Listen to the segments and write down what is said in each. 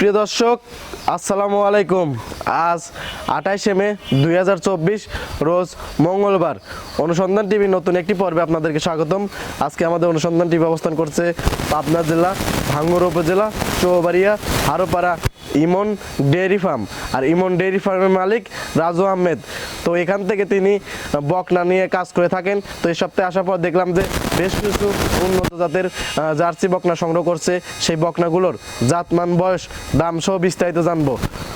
প্রিয় দর্শক, আসসালামু আলাইকুম। আজ আঠাইশে মে দুই চব্বিশ, রোজ মঙ্গলবার। অনুসন্ধান টিভির নতুন একটি পর্বে আপনাদেরকে স্বাগতম। আজকে আমাদের অনুসন্ধান টিভি অবস্থান করছে পাবনা জেলা, ভাঙ্গুর উপজেলা, চৌবাড়িয়া, হারোপাড়া ইমন ডেয়ারি ফার্ম। আর ইমন ডেয়ারি ফার্মের মালিক রাজু আহমেদ। তো এখান থেকে তিনি বকনা নিয়ে কাজ করে থাকেন। তো এই সপ্তাহে আসার পর দেখলাম যে বেশ কিছু উন্নত জাতের জার্সি বকনা সংগ্রহ করছে সেই বকনাগুলোর জাতমান, বয়স, দাম সহ বিস্তারিত জানব।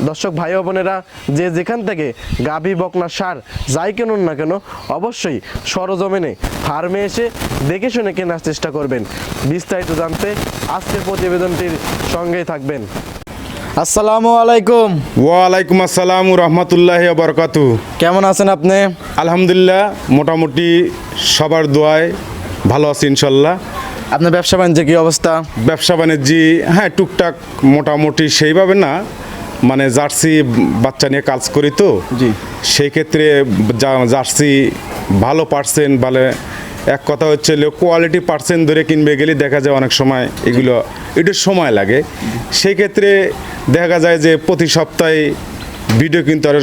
দর্শক, ভাই বোনেরা, যে যেখান থেকে গাভী বকনা সার যাই কিনুন না কেন, অবশ্যই সরজমিনে ফার্মে এসে দেখে শুনে কেনার চেষ্টা করবেন। বিস্তারিত জানতে আজকের প্রতিবেদনটির সঙ্গেই থাকবেন। আসসালামু আলাইকুম। ওয়ালাইকুম আসসালাম রহমতুল্লাহ বরকাতু কেমন আছেন আপনি? আলহামদুলিল্লাহ মোটামুটি সবার দোয়ায় ভালো আছি ইনশাল্লাহ আপনার ব্যবসা বাণিজ্য কি অবস্থা? ব্যবসা বাণিজ্যি হ্যাঁ টুকটাক মোটামুটি সেইভাবে না মানে জার্সি বাচ্চা নিয়ে কাজ করি তো। জি। সেই ক্ষেত্রে জার্সি ভালো পার্সেন্ট ভালো এক কথা হচ্ছে কোয়ালিটি পার্সেন্ট ধরে কিনবে গেলে দেখা যায় অনেক সময় এগুলো একটু সময় লাগে। সেই ক্ষেত্রে দেখা যায় যে প্রতি সপ্তাহে ভিডিও কিন্তু আর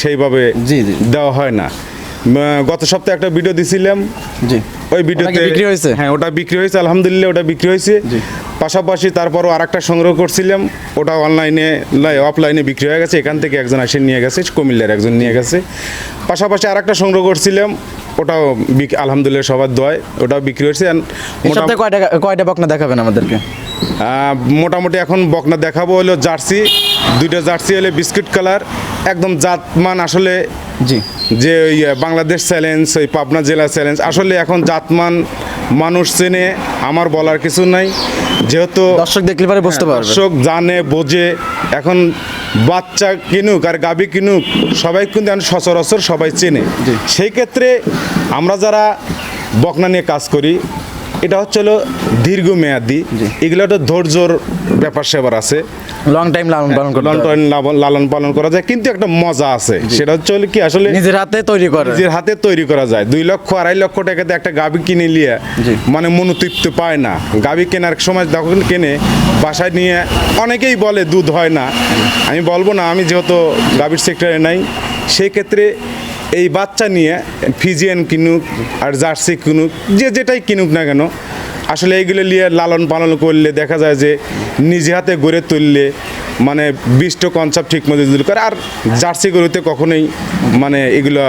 সেইভাবে জি, জি। দেওয়া হয় না। গত সপ্তাহে একটা ভিডিও দিছিলাম। জি। ওই ভিডিওতে বিক্রি হয়েছে? হ্যাঁ ওটা বিক্রি হয়েছে আলহামদুলিল্লাহ ওটা বিক্রি হয়েছে। পাশাপাশি তারপরও আরেকটা সংগ্রহ করছিলাম ওটা অনলাইনে অফলাইনে বিক্রি হয়ে গেছে এখান থেকে একজন এসে নিয়ে গেছে কুমিল্লার একজন নিয়ে গেছে। পাশাপাশি আরেকটা সংগ্রহ করছিলাম ওটাও বিক- আলহামদুলিল্লাহ সবার দোয়ায় ওটাও বিক্রি হয়েছে মোটামুটি- কয়টা কয়টা বকনা দেখাবেন আমাদেরকে? মোটামুটি এখন বকনা দেখাবো হলো জার্সি দুইটা জার্সি হলে বিস্কুট কালার একদম জাতমান আসলে জি। যে ওই বাংলাদেশ চ্যালেঞ্জ ওই পাবনা জেলা চ্যালেঞ্জ আসলে এখন জাতমান মানুষ চেনে আমার বলার কিছু নাই যেহেতু দর্শক দেখলে পরে বুঝতে পারবে। দর্শক জানে বোঝে এখন বাচ্চা কিনুক আর গাবি কিনুক সবাই কিন্তু এখন সচরাচর সবাই চেনে। সেই ক্ষেত্রে আমরা যারা বকনা নিয়ে কাজ করি এটা হচ্ছে হলো দীর্ঘমেয়াদি। এগুলো একটা ধৈর্যর ব্যাপার সেবার আছে। লং টাইম লালন পালন করতে হবে। লন্ডন লালন পালন করা যায়। কিন্তু একটা মজা আছে। সেটা হচ্ছে হলো কি আসলে নিজের হাতে তৈরি করে। নিজের হাতে তৈরি করা যায়। দুই লক্ষ আড়াই লক্ষ টাকাতে একটা গাবি কিনে নিয়ে। মানে মনোতৃপ্তি পায় না। গাবি কেনার সময় যখন কেনে বাসায় নিয়ে অনেকেই বলে দুধ হয় না। আমি বলব না আমি যেহেতু গাবির সেক্টরে নাই সেই ক্ষেত্রে এই বাচ্চা নিয়ে ফিজিয়ান কিনুক আর জার্সি কিনুক যে যেটাই কিনুক না কেন আসলে এইগুলো নিয়ে লালন পালন করলে দেখা যায় যে নিজে হাতে গড়ে তুললে মানে বিষ্ট কনসেপ্ট ঠিক মতো যদি করে আর জার্সি গরুতে কখনোই মানে এগুলো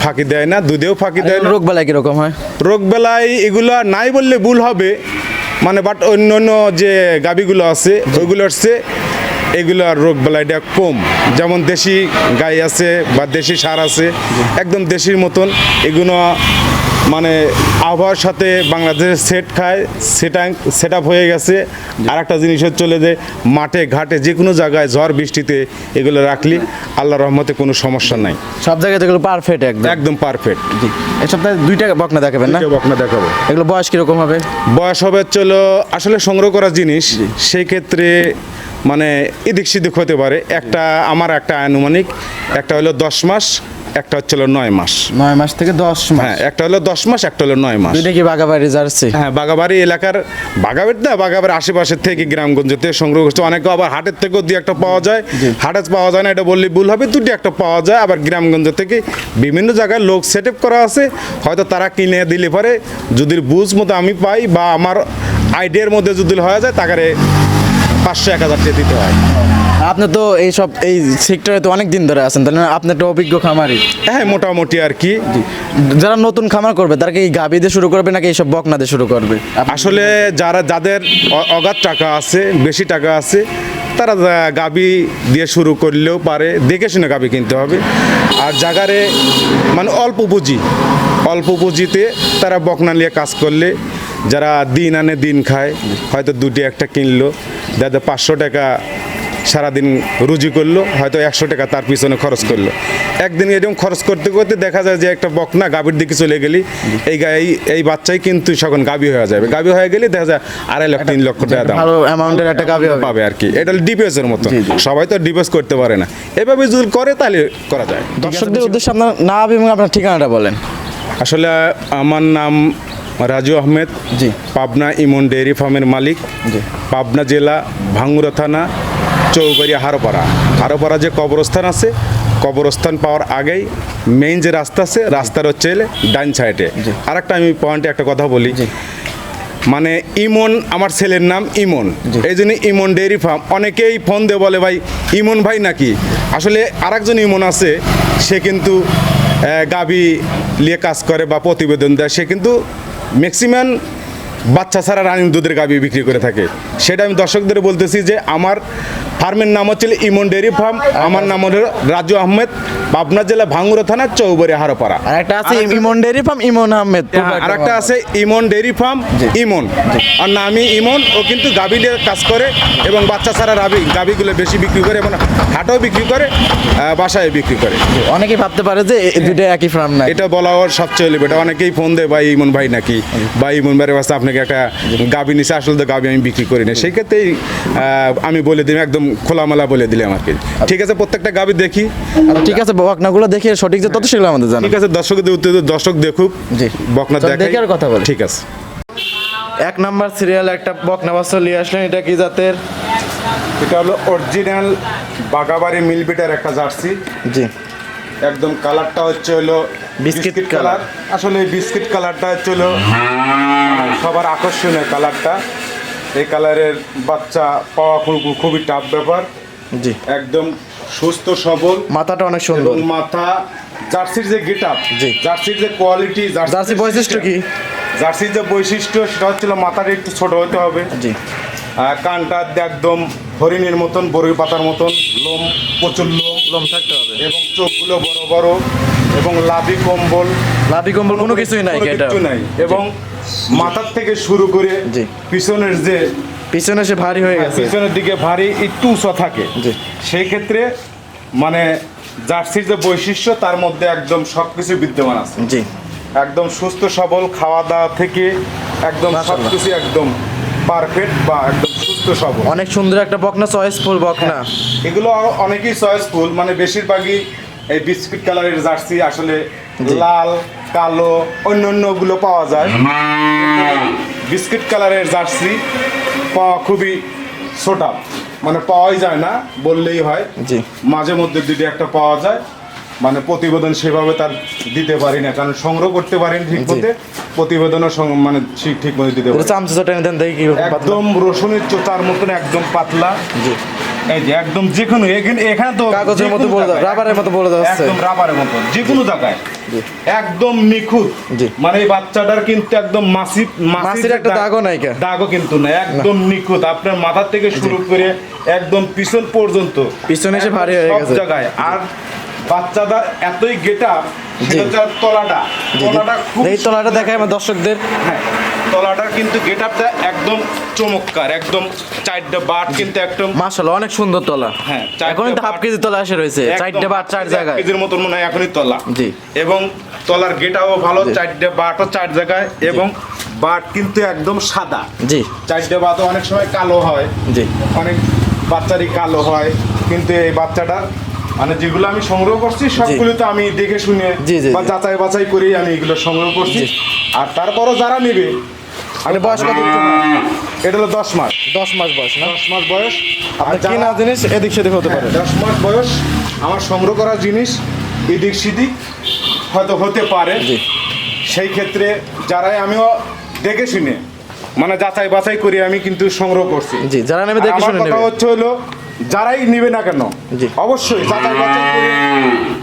ফাঁকি দেয় না দুধেও ফাঁকি দেয় না। রোগ বেলা কীরকম হয়? রোগ বেলায় এগুলো নাই বললে ভুল হবে মানে বাট অন্য অন্য যে গাবিগুলো আছে ওইগুলোর সে এগুলো আর রোগ বেলাইটা কম। যেমন দেশি গাই আছে বা দেশি সার আছে একদম দেশির মতন। এগুলো মানে আবহাওয়ার সাথে বাংলাদেশের সেট খায় সেটা সেট আপ হয়ে গেছে। আর একটা জিনিস হচ্ছে চলে যে মাঠে ঘাটে যে কোনো জায়গায় ঝড় বৃষ্টিতে এগুলো রাখলি আল্লাহ রহমতে কোনো সমস্যা নাই। সব জায়গায় এগুলো পারফেক্ট একদম। একদম পারফেক্ট জি। এই সপ্তাহে দুইটা বকনা দেখাবেন না? বকনা দেখাবো। এগুলো বয়স কীরকম হবে? বয়স হবে চলো আসলে সংগ্রহ করা জিনিস সেই ক্ষেত্রে মানে এদিক সেদিক হতে পারে। একটা আমার একটা আনুমানিক একটা হলো দশ মাস একটা হচ্ছে হলো নয় মাস। নয় মাস থেকে দশ মাস। হ্যাঁ একটা হলো দশ মাস একটা হলো নয় মাস। দুইটা কি বাগাবাড়ি জার্সি? হ্যাঁ বাগাবাড়ি এলাকার বাগাবাড়ি না বাগাবাড়ির আশেপাশের থেকে গ্রামগঞ্জ থেকে সংগ্রহ করছে। অনেকে আবার হাটের থেকেও দুই একটা পাওয়া যায়। হাটে পাওয়া যায় না এটা বললে ভুল হবে দুটি একটা পাওয়া যায়। আবার গ্রামগঞ্জ থেকে বিভিন্ন জায়গায় লোক সেট করা আছে। হয়তো তারা কিনে দিলে পরে যদি বুঝ মতো আমি পাই বা আমার আইডিয়ার মধ্যে যদি হয়ে যায় তাকে পাঁচশো এক হাজার দিতে হয়। আপনি তো এই সব এই সেক্টরে তো অনেক দিন ধরে আছেন তাহলে আপনি একটা অভিজ্ঞ খামারি। হ্যাঁ মোটামুটি আর কি। যারা নতুন খামার করবে তারা কি গাবি দিয়ে শুরু করবে নাকি এইসব বকনা দিয়ে শুরু করবে? আসলে যারা যাদের অগাধ টাকা আছে বেশি টাকা আছে তারা গাবি দিয়ে শুরু করলেও পারে দেখে শুনে গাবি কিনতে হবে। আর জাগারে মানে অল্প পুঁজি অল্প পুঁজিতে তারা বকনা নিয়ে কাজ করলে যারা দিন আনে দিন খায় হয়তো দুটি একটা কিনলো যাদের পাঁচশো টাকা সারাদিন রুজি করল হয়তো একশো টাকা তার পিছনে খরচ করল। একদিন এরকম খরচ করতে করতে দেখা যায় যে একটা বকনা গাভীর দিকে চলে গেলি এই এই এই বাচ্চাই কিন্তু সখন গাভী হয়ে যাবে। গাভী হয়ে গেলে দেখা যায় আড়াই লাখ তিন লক্ষ টাকা দাম ভালো অ্যামাউন্টের একটা গাবি হবে। পাবে আর কি। এটা ডিপিএসের মতো। সবাই তো ডিপিএস করতে পারে না। এভাবে যদি করে তাহলে করা যায়। দর্শকদের উদ্দেশ্যে আপনার নাম এবং আপনার ঠিকানাটা বলেন। আসলে আমার নাম রাজু আহমেদ জি। পাবনা ইমন ডেয়ারি ফার্মের মালিক জি। পাবনা জেলা ভাঙ্গুরা থানা চৌবাড়ি হারোপাড়া। হারোপাড়া যে কবরস্থান আছে কবরস্থান পাওয়ার আগেই মেইন যে রাস্তা আছে রাস্তার হচ্ছে এলে ডাইন সাইডে আর একটা আমি পয়েন্টে একটা কথা বলি। মানে ইমন আমার ছেলের নাম ইমন। এই জন্য ইমন ডেয়ারি ফার্ম অনেকেই ফোন দিয়ে বলে ভাই ইমন ভাই নাকি? আসলে আরেকজন ইমন আছে সে কিন্তু গাবি নিয়ে কাজ করে বা প্রতিবেদন দেয় সে কিন্তু ম্যাক্সিমাম বাচ্চা ছাড়া রানিং দুধের গাবি বিক্রি করে থাকে। সেটা আমি দর্শকদের বলতেছি যে আমার ফার্মের নাম হচ্ছে ইমন ডেয়ারি ফার্ম। আমার নাম হল রাজু আহমেদ। পাবনা জেলা ভাঙ্গুরা থানা চৌবাড়ি হারোপাড়া। আর একটা আছে ইমন ডেরি ফার্ম ইমন আহমেদ। হ্যাঁ, আর একটা আছে ইমন ডেরি ফার্ম ইমন। আর নামি ইমন ও কিন্তু গাভী নিয়ে কাজ করে এবং বাচ্চা ছাড়া রাবি গাভীগুলো বেশি বিক্রি করে এবং হাটও বিক্রি করে বাসায় বিক্রি করে। অনেকেই ভাবতে পারে যে দুইটা একই ফার্ম না এটা বলা ওর সবচেয়ে এটা অনেকেই ফোন দেয় ভাই ইমন ভাই নাকি? বা ইমন ভাইয়ের কাছে আপনাকে একটা গাভী নিছে আসলে তো গাভী আমি বিক্রি করি না। সেই ক্ষেত্রেই আমি বলে দিই একদম খোলামেলা বলে দিলাম আর কি ঠিক আছে প্রত্যেকটা গাভী দেখি। আচ্ছা, ঠিক আছে বকনাগুলো দেখে সঠিক যে তত সেগুলো আমাদের জানা ঠিক আছে দর্শকদের উত্তর দর্শক দেখুক জি। বকনা দেখে আর কথা বলি। ঠিক আছে। এক নাম্বার সিরিয়াল একটা বকনা বাচ্চা নিয়ে আসলেন এটা কি জাতের? এটা হলো অরিজিনাল বাগাবাড়ি মিলবিটার একটা জার্সি। জি। একদম কালারটা হচ্ছে হলো বিস্কিট কালার। আসলে বিস্কিট কালারটা হচ্ছে হলো সবার আকর্ষণীয় কালারটা। এই কালারের বাচ্চা পাওয়া খুব- খুবই টাফ ব্যাপার। জি। একদম সুস্থ সবল। মাথাটা অনেক সুন্দর। মাথা জার্সির যে গেট আপ জি। জার্সির যে কোয়ালিটি জার্সি বৈশিষ্ট্য কি? জার্সির যে বৈশিষ্ট্য সেটা হচ্ছিল মাথাটা একটু ছোট হতে হবে। জি। কানটা একদম হরিণের মতন বরুই পাতার মতন লোম প্রচুর লোম। লোম থাকতে হবে। এবং চোখগুলো বড় বড় এবং লাভি কম্বল। লাভি কম্বল কোনো কিছুই নাই কিচ্ছু নাই। এবং মাথার থেকে শুরু করে। পিছনের যে পিছনে সে ভারী হয়ে গেছে। পিছনের দিকে ভারী একটু উঁচা থাকে। সেই ক্ষেত্রে মানে জার্সির যে বৈশিষ্ট্য তার মধ্যে একদম সব কিছু বিদ্যমান আছে। জি। একদম সুস্থ সবল খাওয়া দাওয়া থেকে একদম সব মাশাআল্লাহ। কিছু একদম পারফেক্ট বা একদম সুস্থ সবল। অনেক সুন্দর একটা বকনা চয়েসফুল বকনা এগুলো অনেকেই চয়েসফুল মানে বেশিরভাগই এই বিস্কিট কালারের জার্সি আসলে লাল কালো অন্য অন্য অন্যগুলো পাওয়া যায়। বিস্কিট কালারের জার্সি পাওয়া খুবই ছোটা। মানে পাওয়াই যায় না বললেই হয়। জি। মাঝে মধ্যে দুটি একটা পাওয়া যায়। মানে প্রতিবেদন সেভাবে তার দিতে পারি না কারণ সংগ্রহ করতে পারেন ঠিক মতে প্রতিবেদনও মানে ঠিক ঠিক মতো দিতে পারি একদম রসুনের চোতার মতন একদম পাতলা। জি। এই যে একদম যে কোনো এখানে এখানে তো কাগজের মতো বলে দাও, রাবারের মতো বলে হচ্ছে। একদম রাবারের মতো যে কোনো জায়গায়। একদম নিখুঁত। মানে এই বাচ্চাটার কিন্তু একদম মাসি মাছির একটা দাগও নাই কা? দাগও কিন্তু না। একদম নিখুঁত। আপনার মাথা থেকে শুরু করে একদম পিছন পর্যন্ত পিছনে এসে ভারী হয়ে সব গেছে। জায়গায়। আর বাচ্চাটার এতই গেটা জি। সেটা আর তলাটা। তলাটা খুব এই তলাটা দেখায় আমার দর্শকদের। হ্যাঁ তলাটার কিন্তু গেট আপটা একদম চমৎকার একদম চারটা বাট কিন্তু একদম মাশাআল্লাহ অনেক সুন্দর তলা। হ্যাঁ, চারটে এখন তো হাফ বাট- কেজি তলা এসে রয়েছে। চার এক জায়গায়। কেজির মতন মনে হয় এখনই তলা। জি। এবং তলার গেটাও ভালো চারটে বাটও চার জায়গায়। এবং বাট কিন্তু একদম সাদা। জি। চারটে বাটও অনেক সময় কালো হয়। জি। অনেক বাচ্চারই কালো হয়। কিন্তু এই বাচ্চাটার মানে যেগুলো আমি সংগ্রহ করছি সবগুলো তো আমি দেখে শুনে বা যাচাই বাছাই করেই আমি এগুলো সংগ্রহ করছি। আর তারপরও যারা নেবে মানে বয়স কত এটা হলো দশ মাস। দশ মাস বয়স না? দশ মাস বয়স। আর কিনা জিনিস এদিক সেদিক হতে পারে। দশ মাস বয়স। আমার সংগ্রহ করা জিনিস এদিক সেদিক হয়তো হতে পারে। সেই ক্ষেত্রে যারাই আমিও দেখে শুনে মানে যাচাই বাছাই করে আমি কিন্তু সংগ্রহ করছি। জি, যারা নেবে দেখে শুনে কথা হচ্ছে হলো যারাই নিবে না কেন জি। অবশ্যই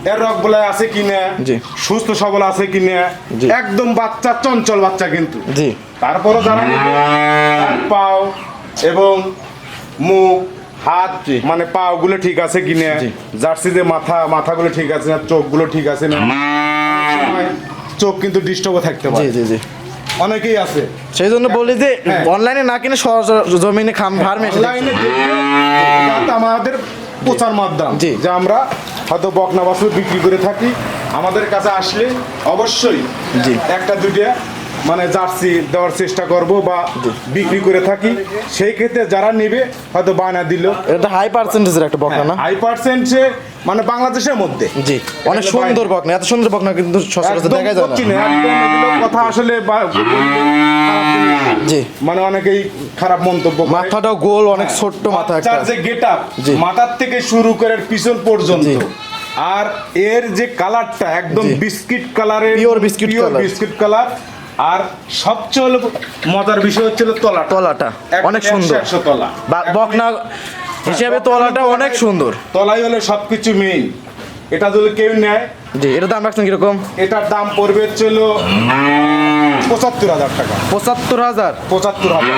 এর রক বলায় আছে কিনা জি। সুস্থ সবল আছে কিনা জি। একদম বাচ্চা চঞ্চল বাচ্চা কিন্তু জি তারপরও যারা পাও এবং মুখ হাত মানে পাও গুলো ঠিক আছে কিনা। জার্সি যে মাথা মাথাগুলো ঠিক আছে না চোখগুলো ঠিক আছে না চোখ কিন্তু ডিস্টার্বও থাকতে জি পারে জি জি অনেকেই আছে সেই জন্য বলি যে হ্যাঁ। অনলাইনে না কিনে জমিনে খাম ফার্মে অনলাইনে আমাদের প্রচার মাধ্যম। যে আমরা হয়তো বকনা বাসু বিক্রি করে থাকি আমাদের কাছে আসলে অবশ্যই। একটা দুইটা মানে জার্সি দেওয়ার চেষ্টা করব বা বিক্রি করে থাকি। সেই ক্ষেত্রে যারা নেবে হয়তো বায়না দিল। এটা হাই পার্সেন্টেজের একটা বকনা না? হাই পার্সেন্টে মানে বাংলাদেশের মধ্যে। জি অনেক সুন্দর বকনা এত সুন্দর বকনা কিন্তু সচরাচর দেখা যায় না। কথা আসলে জি। মানে অনেকেই খারাপ মন্তব্য করে। মাথাটাও গোল অনেক ছোট্ট মাথা একটা। যে গেট আপ জি। মাথার থেকে শুরু করে পিছন পর্যন্ত। আর এর যে কালারটা একদম বিস্কিট কালারের Pure biscuit color। Biscuit colour আর সবচেয়ে হলো মজার বিষয় হচ্ছে হলো তলা তলাটা অনেক সুন্দর। একশো তলা। বকনা হিসেবে তলাটা অনেক সুন্দর। তলাই হলো সবকিছু মেইন এটা যদি কেউ নেয় জি এটা দাম রাখছেন কীরকম? এটার দাম পড়বে ছিল পঁচাত্তর হাজার টাকা। পঁচাত্তর হাজার? পঁচাত্তর হাজার।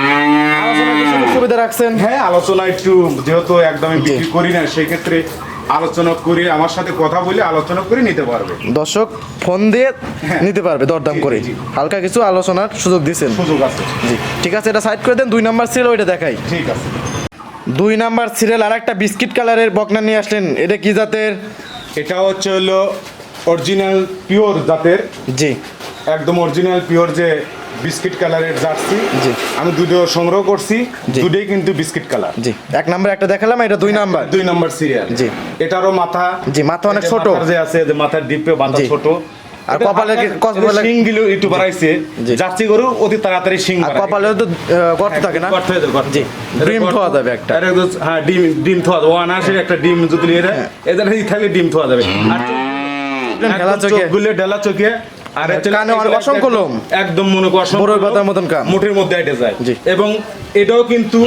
সুবিধা রাখছেন? হ্যাঁ আলোচনা একটু যেহেতু একদমই বিক্রি করি না সেই ক্ষেত্রে আলোচনা করে আমার সাথে কথা বলে আলোচনা করে নিতে পারবে। দর্শক ফোন দিয়ে নিতে পারবে দরদাম করে। হালকা কিছু আলোচনার সুযোগ দিচ্ছেন সুযোগ আছে। জি ঠিক আছে এটা সাইড করে দেন দুই নাম্বার সিরিয়াল ওইটা দেখাই। ঠিক আছে। দুই নাম্বার সিরিয়াল আর একটা বিস্কিট কালারের বকনা নিয়ে আসলেন এটা কি জাতের? এটা হচ্ছে হলো অরিজিনাল পিওর জাতের। জি। একদম অরিজিনাল পিওর যে বিস্কিট কালারের জার্সি। জি। আমি দুটো সংগ্রহ করছি। দুটোই কিন্তু বিস্কিট কালার। জি। এক নাম্বার একটা দেখালাম এটা দুই নাম্বার। দুই নম্বর সিরিয়াল। জি। এটারও মাথা। জি, মাথা অনেক ছোট। যে আছে যে মাথার ডিপে মাথা ছোট। আর কপালে কপালে- এটা শিংগুলো একটু বাড়াইছে জার্সি গরু অতি তাড়াতাড়ি শিং আর কপালে তো গর্ত থাকে না? গর্ত হয়ে গর্ত। জি। ডিম থোয়া যাবে একটা। একদম- হ্যাঁ ডিম ডিম থোয়া যাবে। অনায়াসে একটা ডিম যদি এরা এদের এই থাকলে ডিম থোয়া যাবে। আর চোখে। ঢেলা চোখে আর কানে অসংখ্য লোম। একদম মনে করো মতন কান। মুঠের মধ্যে আইটে যায় এবং এটাও কিন্তু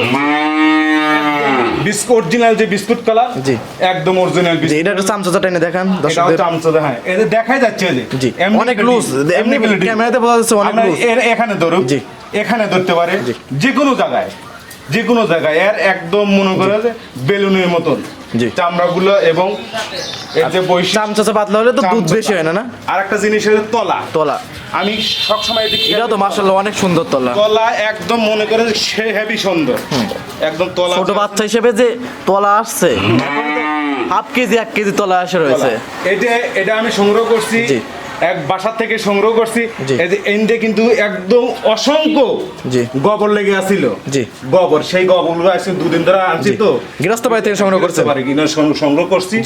বিস্কুট অরিজিনাল যে বিস্কুট জি। একদম অরিজিনাল বিস্কুট এটা একটু চামচাটা দেখান হ্যাঁ দেখাই যাচ্ছে যে জি অনেক লুজ এমনি করে ক্যামেরাতে বোঝা যাচ্ছে অনেক লুজ এখানে জি। এখানে ধরতে পারে। যে কোনো জায়গায় যে কোনো জায়গায়। এর একদম মনে করে যে বেলুনের মতন। চামড়াগুলো এবং এর যে বৈশিষ্ট্য পাতলা হলে তো দুধ বেশি হয় না না? আর একটা জিনিস হলো তলা। তলা। আমি সবসময় এদিকে এটাও তো মার্শাল্লাহ অনেক সুন্দর তলা। তলা একদম মনে করে যে সে হেভি সুন্দর। একদম তলা ছোট বাচ্চা হিসেবে যে তলা আসছে হাফ কেজি এক কেজি তলা আসে রয়েছে। এটা এটা আমি সংগ্রহ করছি। এক বাসার থেকে সংগ্রহ করছি। এই যে এন্ডে কিন্তু একদম অসংখ্য জি। গোবর লেগে আছিল জি। গোবর সেই গোবরগুলো আসছে দুদিন ধরে আনছি তো গৃহস্থ বাড়ি থেকে সংগ্রহ করছেন? পারি সংগ্রহ করছি।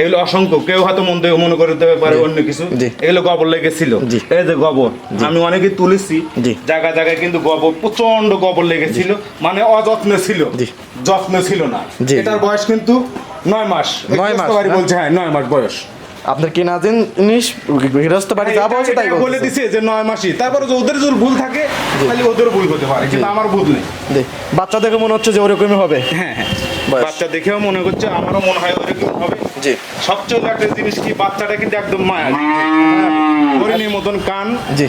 এগুলো অসংখ্য কেউ হয়তো মন থেকে মনে করে দিতে পারে অন্য কিছু। এগুলো গোবর লেগেছিল। এই যে গোবর আমি অনেকে তুলেছি জি। জায়গায় জায়গায় কিন্তু গোবর প্রচণ্ড গোবর লেগেছিল মানে অযত্নে ছিল। যত্ন ছিল না। এটার বয়স কিন্তু নয় মাস নয় মাস, বলছে হ্যাঁ নয় মাস বয়স আপনার কেনা জিনিস গৃহস্থ বাড়ি যা বলছে তাই বলে দিছে যে নয় মাসই। তারপরে যে ওদের যদি ভুল থাকে তাহলে ওদের ভুল হতে পারে কিন্তু আমার ভুল নেই। বাচ্চা দেখে মনে হচ্ছে যে ওরকমই হবে। হ্যাঁ হ্যাঁ। বাচ্চা দেখেও মনে হচ্ছে আমারও মনে হয় ওরকম হবে। জি। সবচেয়ে একটা জিনিস কি বাচ্চাটা কিন্তু একদম মায়া হরিণীর মতন কান জি।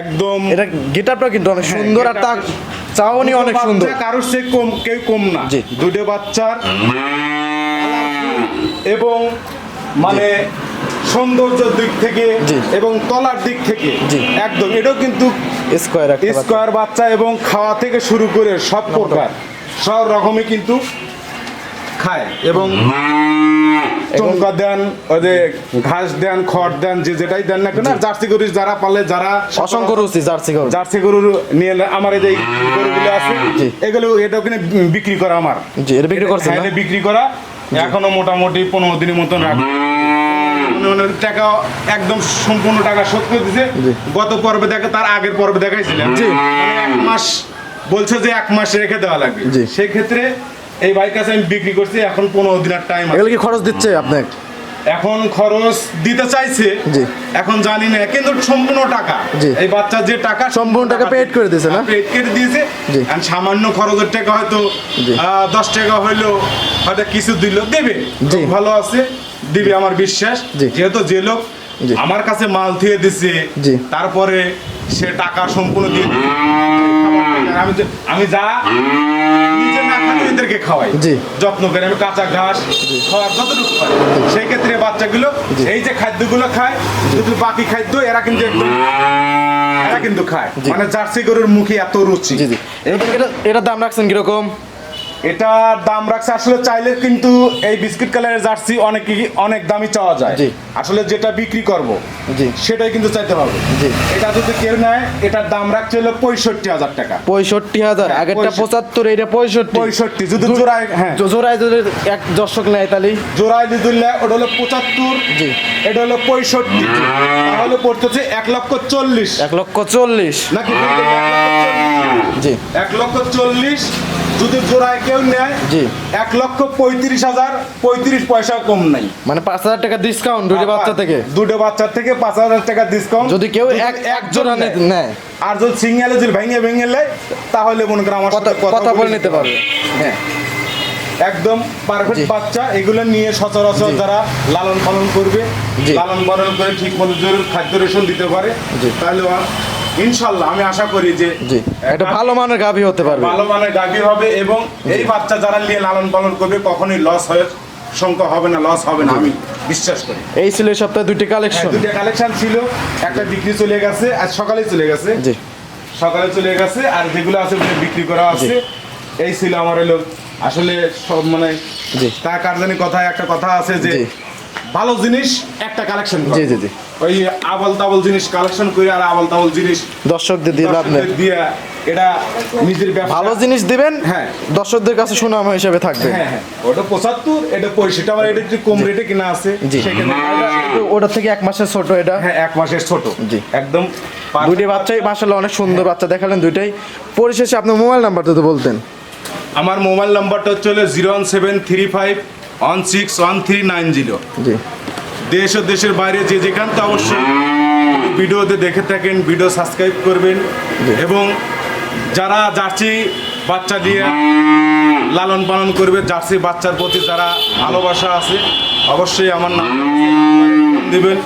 একদম এটা গিটারটা কিন্তু অনেক সুন্দর আর তা চাউনি অনেক সুন্দর। বাচ্চা কারোর সে কম কেউ কম না। দুটো বাচ্চার এবং মানে সৌন্দর্যের দিক থেকে। এবং তলার দিক থেকে। একদম এটাও কিন্তু স্কোয়ার বাচ্চা। স্কোয়ার বাচ্চা এবং খাওয়া থেকে শুরু করে সব প্রকার সব রকমই কিন্তু খায় এবং চমকা দেন ওই যে ঘাস দেন খড় দেন যে যেটাই দেন না কেন জার্সি গরু যারা পালে যারা অসংখ্য রুচি জার্সি গরু। জার্সি গরুর নিয়ে আমার এই যে গরুগুলো আছে এগুলো এটাও কিনে বিক্রি করা আমার। এটা বিক্রি করছেন হ্যাঁ, বিক্রি করা এখনও মোটামুটি পনেরো দিনের মতন রাখি মানে টাকা একদম সম্পূর্ণ টাকা শোধ করে দিছে। গত পর্বে দেখে তার আগের পর্বে দেখাইছিলাম। মানে এক মাস বলছে যে এক মাস রেখে দেওয়া লাগবে জি। সেক্ষেত্রে এই বাইক কাছে আমি বিক্রি করছি এখন পনেরো দিনের টাইম এগুলো কি খরচ দিচ্ছে আপনাকে এখন খরচ দিতে চাইছে। এখন জানি না কিন্তু সম্পূর্ণ টাকা। এই বাচ্চা যে টাকা সম্পূর্ণ টাকা paid করে দিয়েছে না? পেড করে দিয়েছে। আর সামান্য খরচের টাকা হয়তো দশ টাকা হইল হয়তো কিছু দিল দেবে। ভালো আছে দিবে আমার বিশ্বাস। যেহেতু যে লোক। আমার কাছে মাল দিয়ে দিছে। তারপরে সে টাকা সম্পূর্ণ দিয়ে দিবে আমি আমি যা নিজে না খাই এদেরকে খাওয়াই। যত্ন করে আমি কাঁচা ঘাস খাওয়ার যতটুকু পারি। সেই ক্ষেত্রে বাচ্চাগুলো এই যে খাদ্যগুলো খায় যদি বাকি খাদ্য এরা কিন্তু একদম এরা কিন্তু খায়। মানে জার্সি গরুর মুখে এত রুচি। এটা এটা- এটার দাম রাখছেন কীরকম? এটার দাম রাখছে আসলে চাইলে কিন্তু এই বিস্কিট কালারের জার্সি অনেক অনেক দামি চাওয়া যায়। আসলে যেটা বিক্রি করব জি। সেটাই কিন্তু চাইতে জি। এটা যদি কেউ নেয় এটার দাম রাখছে হলো পঁয়ষট্টি হাজার টাকা। পঁয়ষট্টি হাজার হ্যাঁ, আগেরটা। পঁচাত্তর এটা পঁয়ষট্টি। পঁয়ষট্টি যদি জোড়ায় হ্যাঁ। জোড়ায় যদি এক দর্শক নেয় তাহলে? জোড়ায় দিদুল্লাহ ওটা হলো পঁচাত্তর জি। এটা হলো পঁয়ষট্টি। তাহলে পড়তেছে এক লক্ষ চল্লিশ। এক লক্ষ চল্লিশ। নাকি? জি। এক লক্ষ চল্লিশ যদি জোড়ায় কেউ নেয় জি। এক লক্ষ পঁয়ত্রিশ হাজার পঁয়ত্রিশ পয়সা কম নাই। মানে পাঁচ হাজার টাকা ডিসকাউন্ট দুটো বাচ্চা থেকে? দুটো বাচ্চার থেকে পাঁচ হাজার টাকা ডিসকাউন্ট যদি কেউ এক এক জোড়া নেয়। আর যদি সিঙ্গেলে যদি ভেঙে ভেঙে নেয় তাহলে মনে করেন আমার কথা বলে নিতে পারবে। হ্যাঁ। একদম পারফেক্ট বাচ্চা এগুলো নিয়ে সচরাচর যারা লালন পালন করবে। লালন পালন করে ঠিক মতো খাদ্য রেশন দিতে পারে। তাহলে ইনশাল্লাহ আমি আশা করি যে একটা ভালো মানের গাভী হতে পারবে। ভালো মানের গাভী হবে এবং এই বাচ্চা যারা নিয়ে লালন পালন করবে কখনোই লস হয়ে সংখ্যা হবে না লস হবে না আমি বিশ্বাস করি। এই ছিল এই সপ্তাহে হ্যাঁ, কালেকশন দুইটা কালেকশন ছিল একটা বিক্রি চলে গেছে আজ সকালে চলে গেছে। জি। সকালে চলে গেছে আর যেগুলো আছে বিক্রি করা আছে। এই ছিল আমার হলো আসলে সব মানে জি। তা কার জানি কথা একটা কথা আছে যে ভালো জিনিস একটা কালেকশন জি, জি, জি। ওই আবল তাবল জিনিস কালেকশন করে আর আবল তাবল জিনিস দর্শকদের দিয়ে লাভ নেই। দিয়ে এটা নিজের ব্যবসা ভালো জিনিস দিবেন হ্যাঁ। দর্শকদের কাছে সুনাম হিসেবে থাকবে। হ্যাঁ হ্যাঁ। ওটা পঁচাত্তর এটা পঁয়ষট্টি। আমার এটা একটু কম রেটে কিনা আছে। সেখানে ওটা থেকে এক মাসের ছোট এটা। হ্যাঁ এক মাসের ছোট। জি। একদম দুইটি বাচ্চাই মাসাল্লাহ অনেক সুন্দর বাচ্চা। দেখালেন দুইটাই। পরিশেষে আপনার মোবাইল নাম্বারটা তো বলতেন। আমার মোবাইল নাম্বারটা হচ্ছে zero one seven three five one six one three nine zero. জি। দেশ ও দেশের বাইরে যে যেখান তো অবশ্যই ভিডিওতে দেখে থাকেন ভিডিও সাবস্ক্রাইব করবেন এবং যারা জার্সি বাচ্চা দিয়ে লালন পালন করবে জার্সি বাচ্চার প্রতি যারা ভালোবাসা আছে অবশ্যই আমার নাম দেবেন।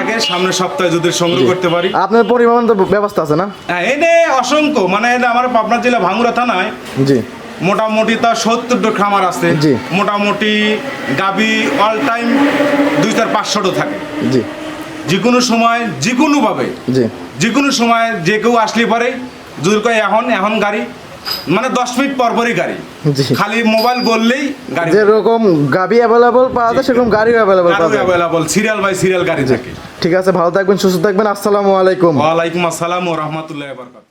আগে সামনের সপ্তাহে যদি সংগ্রহ করতে পারি। আপনার পরিবহন তো ব্যবস্থা আছে না? হ্যাঁ এনে অসংখ্য মানে এনে আমার পাবনা জেলা ভাঙ্গুরা থানায় জি। মোটামুটি তার সত্তরটা খামার আছে। মোটামুটি গাবি অল টাইম দুই চার পাঁচশোটা থাকে। জি। যে কোনো সময় যে কোনোভাবে যে কোনো সময় যে কেউ আসলে পারে। যদি কয় এখন এখন গাড়ি। মানে দশ মিনিট পর পরই গাড়ি। জি। খালি মোবাইল বললেই গাড়ি। যেরকম গাবি অ্যাভেলেবল পাওয়া যায় সেরকম গাড়িও অ্যাভেলেবল পাওয়া যায়। অ্যাভেলেবল সিরিয়াল বাই সিরিয়াল গাড়ি থাকে। ঠিক আছে ভালো থাকবেন সুস্থ থাকবেন। আসসালামু আলাইকুম। ওয়ালাইকুম আসসালাম ও রহমতুল্লাহ বরকাত